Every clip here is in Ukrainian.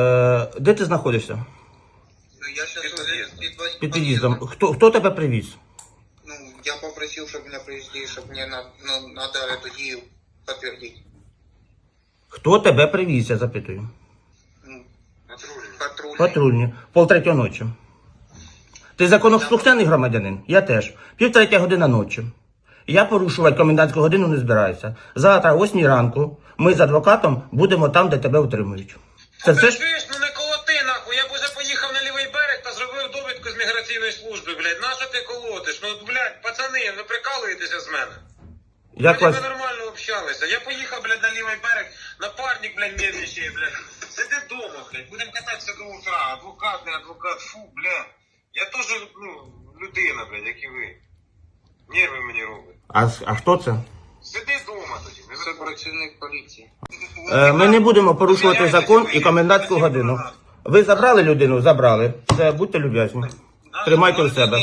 Е, де ти знаходишся? Ну, я сейчас Під уже під'їздом. під, Під під'їздом. Хто, хто тебе привіз? Ну, я попросил, чтобы меня привезли, чтобы мне на, ну, надо эту дию подтвердить. Хто тебе привіз, я запитую. Ну, Патрульний. патрульный. Патрульні. Пол третього ночі. Ти законослухняний громадянин? Я теж. Пів третя година ночі. Я порушувати комендантську годину не збираюся. Завтра, о 8 ранку, ми з адвокатом будемо там, де тебе утримують. Це все ж? Чуєш, ну не колоти нахуй. Я б уже поїхав на лівий берег та зробив довідку з міграційної служби, блядь. Нащо ти колотиш? Ну, блядь, пацани, ну прикалуєтеся з мене. Як Ми вас... нормально общалися. Я поїхав, блядь, на лівий берег, напарник, блядь, нервничає, блядь. Сиди вдома, блядь, будемо кататися до утра. Адвокат, не адвокат, фу, блядь. Я теж, ну, людина, блядь, як і ви. Нерви мені робить. А, а хто це? Сиди вдома тоді, не Це працівник поліції. Е, ми не будемо порушувати закон і комендантську годину. Ви забрали людину? Забрали. Це будьте люб'язні. Тримайте у себе.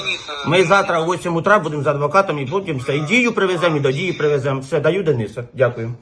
Ми завтра о 8 утра будемо з адвокатом і потім все. І дію привеземо, і до дії привеземо. Все, даю Дениса. Дякую.